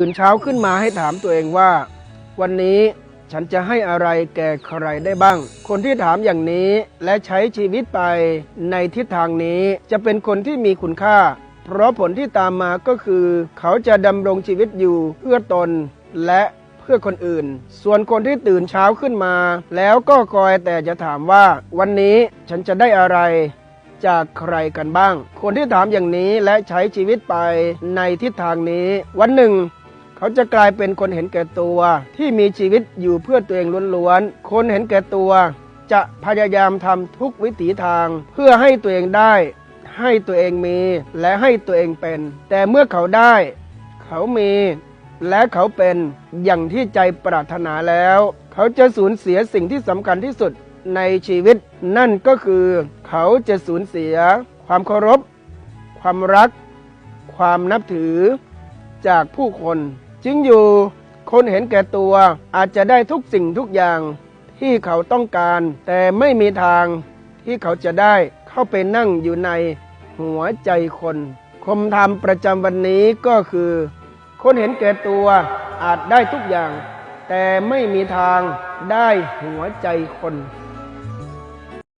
ตื่นเช้าขึ้นมาให้ถามตัวเองว่า วันนี้ฉันจะให้อะไรแก่ใครได้บ้าง คนที่ถามอย่างนี้และใช้ชีวิตไปในทิศทางนี้จะเป็นคนที่มีคุณค่า เพราะผลที่ตามมาก็คือ เขาจะดำรงชีวิตอยู่เพื่อตนและเพื่อคนอื่น ส่วนคนที่ตื่นเช้าขึ้นมา แล้วก็คอยแต่จะถามว่า วันนี้ฉันจะได้อะไรจากใครกันบ้าง คนที่ถามอย่างนี้และใช้ชีวิตไปในทิศทางนี้ วันหนึ่ง เขาจะกลายเป็นคนเห็นแก่ตัวที่มีชีวิตอยู่เพื่อตัวเองล้วนๆ คนเห็นแก่ตัว จะพยายามทำทุกวิถีทางเพื่อให้ตัวเองได้ ให้ตัวเองมีและให้ตัวเองเป็น แต่เมื่อเขาได้ เขามีและเขาเป็นอย่างที่ใจปรารถนาแล้ว เขาจะสูญเสียสิ่งที่สำคัญที่สุดในชีวิต นั่นก็คือ เขาจะสูญเสีย ความเคารพ ความรัก ความนับถือจากผู้คน จริงอยู่คนเห็นแก่ตัวอาจจะได้ทุกสิ่งทุกอย่างที่เขาต้องการ แต่ไม่มีทางที่เขาจะได้เข้าไปนั่งอยู่ในหัวใจคน คมธรรมประจำวันนี้ก็คือ คนเห็นแก่ตัวอาจได้ทุกอย่าง แต่ไม่มีทางได้หัวใจคน